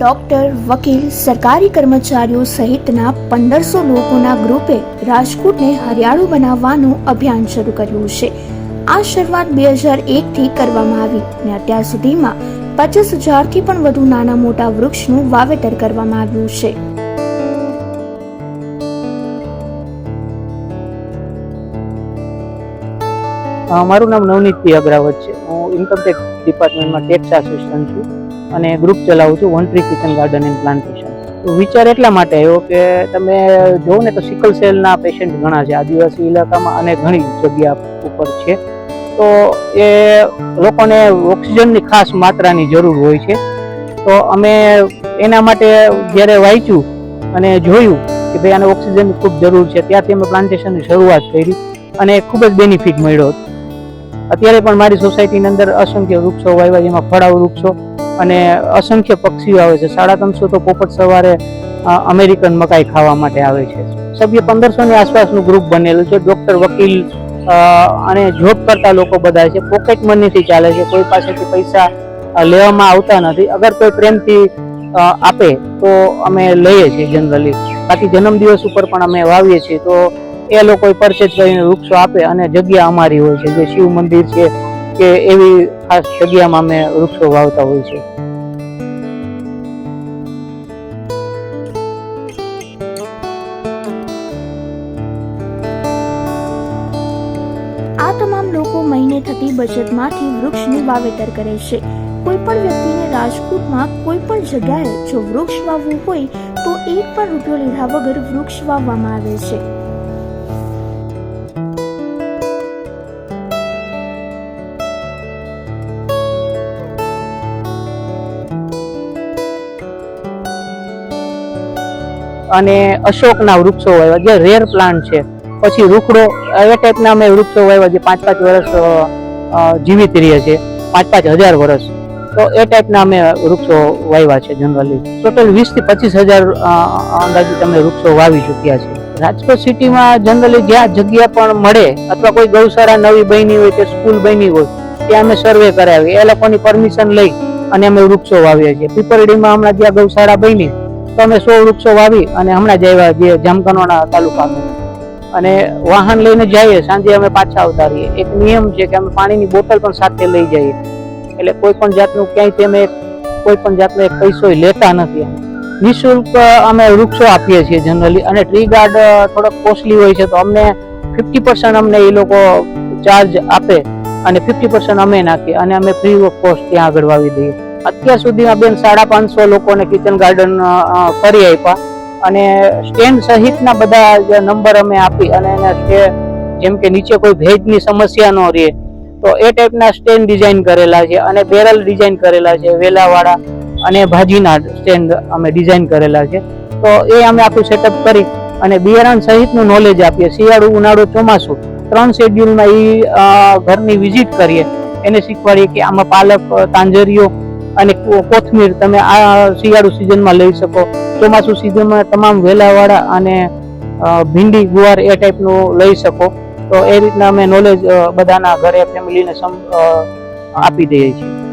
Doctor, વકીલ, સરકારી કર્મચારીઓ સહિતના પંદરસો લોકોના ગ્રુપે રાજકોટને હરિયાળું બનાવવાનું અભિયાન શરૂ કર્યું છે. આ શરૂઆત બે હજાર એકથી કરવામાં આવી અને અત્યાર સુધીમાં પચીસ હજારથી પણ વધુ નાના મોટા વૃક્ષનું વાવેતર કરવામાં આવ્યું છે. મારું નામ નવનીત અગ્રાવત છે. હું ઇન્કમટેક્સ ડિપાર્ટમેન્ટમાં ટેક્સ આસિસ્ટન્ટ છું. અને ગ્રુપ ચલાવું છું one tree kitchen garden and plantation તો વિચાર એટલા માટે આવ્યો કે તમે જોવો ને તો સિકલ સેલના પેશન્ટ ઘણા છે, આદિવાસી ઇલાકામાં અને ઘણી જગ્યા ઉપર છે. તો એ લોકોને ઓક્સિજનની ખાસ માત્રાની જરૂર હોય છે. તો અમે એના માટે જ્યારે વાંચ્યું અને જોયું કે ભાઈ આને ઓક્સિજનની ખૂબ જરૂર છે, ત્યારથી અમે પ્લાન્ટેશનની શરૂઆત કરી અને ખૂબ જ બેનિફિટ મળ્યો. અત્યારે પણ મારી સોસાયટીની અંદર અસંખ્ય વૃક્ષો વાવ્યા, જેમાં ફળાવ વૃક્ષો અને અસંખ્ય પક્ષીઓ આવે છે. સાડા ત્રણસો તો પોપટ સવારે અમેરિકન મકાઈ ખાવા માટે આવે છે. સભ્ય પંદરસોની આસપાસનું ગ્રુપ બનેલું છે. ડૉક્ટર વકીલ અને જોબ કરતા લોકો બધા છે. પોકેટ મનીથી ચાલે છે. કોઈ પાસેથી પૈસા લેવામાં આવતા નથી. અગર કોઈ પ્રેમથી આપે તો અમે લઈએ છીએ જનરલી બાકી જન્મદિવસ ઉપર પણ અમે વાવીએ છીએ. તો એ લોકો પરચેજ કરીને વૃક્ષો આપે અને જગ્યા અમારી હોય છે. જે શિવ મંદિર છે કે એવી ખાસ જગ્યામાં અમે વૃક્ષો વાવતા હોય છે. આ તમામ લોકો મહિને થતી બચતમાંથી વૃક્ષનું વાવેતર કરે છે. કોઈ પણ વ્યક્તિને રાજકોટમાં કોઈ પણ જગ્યાએ જો વૃક્ષ વાવવું હોય તો એક પણ રૂપિયો લીધા વગર વૃક્ષ વાવવામાં આવે છે. અને અશોકના વૃક્ષો વાવ્યા. જે રેર પ્લાન્ટ છે. પછી રૂખડો એ ટાઈપના અમે વૃક્ષો વાવ્યા જે પાંચ પાંચ વર્ષ જીવિત રહે છે. પાંચ પાંચ હજાર વર્ષ તો એ ટાઈપના અમે વૃક્ષો વાવ્યા છે જનરલી ટોટલ વીસથી પચીસ હજાર અંદાજે અમે વૃક્ષો વાવી ચૂક્યા છે. રાજકોટ સિટીમાં જનરલી જ્યાં જગ્યા પણ મળે અથવા કોઈ ગૌશાળા નવી બની હોય કે સ્કૂલ બની હોય, ત્યાં અમે સર્વે કરાવી એ લોકોની પરમિશન લઈ અને અમે વૃક્ષો વાવીએ છીએ. પીપરડીમાં હમણાં જ્યાં ગૌશાળા બની તો અમે સો વૃક્ષો વાવી અને હમણાં જ આવ્યા જે જામકંડોળા તાલુકામાં અને વાહન લઈને જઈએ, સાંજે અમે પાછા આવતા એક નિયમ છે કે અમે પાણીની બોટલ પણ સાથે લઈ જઈએ. એટલે કોઈ પણ જાતનું ક્યાંય અમે કોઈ પણ જાતનો એક પૈસો લેતા નથી. નિઃશુલ્ક અમે વૃક્ષો આપીએ છીએ જનરલી અને ટ્રી ગાર્ડ થોડોક કોસ્ટલી હોય છે તો અમને ફિફ્ટી પર્સન્ટ અમને એ લોકો ચાર્જ આપે અને ફિફ્ટી પર્સન્ટ અમે નાખીએ અને અમે ફ્રી ઓફ કોસ્ટ ત્યાં આગળ વાવી દઈએ. અત્યાર સુધીમાં બેન સાડા પાંચસો લોકોને કિચન ગાર્ડન કરી આપ્યા. અને સ્ટેન્ડ સહિતના બધા નંબર અમે આપી અને એના જેમ કે નીચે કોઈ ભેજની સમસ્યા ન રહે, તો એ ટાઈપના સ્ટેન્ડ ડિઝાઇન કરેલા છે અને બેરલ ડિઝાઇન કરેલા છે, વેલાવાળા અને ભાજીના સ્ટેન્ડ અમે ડિઝાઇન કરેલા છે. તો એ અમે આખું સેટઅપ કરી અને બિયારણ સહિતનું નોલેજ આપીએ. શિયાળું, ઉનાળું ચોમાસું, ત્રણ શેડ્યુલમાં એ ઘરની વિઝિટ કરીએ. એને શીખવાડીએ કે આમાં પાલક તાંજરીઓ અને કોથમીર તમે આ શિયાળુ સિઝનમાં લઈ શકો. ચોમાસુ સિઝનમાં તમામ વેલાવાળા અને ભીંડી, ગુવાર એ ટાઈપનું લઈ શકો. તો એ રીતના અમે નોલેજ બધાના ઘરે ફેમિલીને આપી દઈએ છીએ.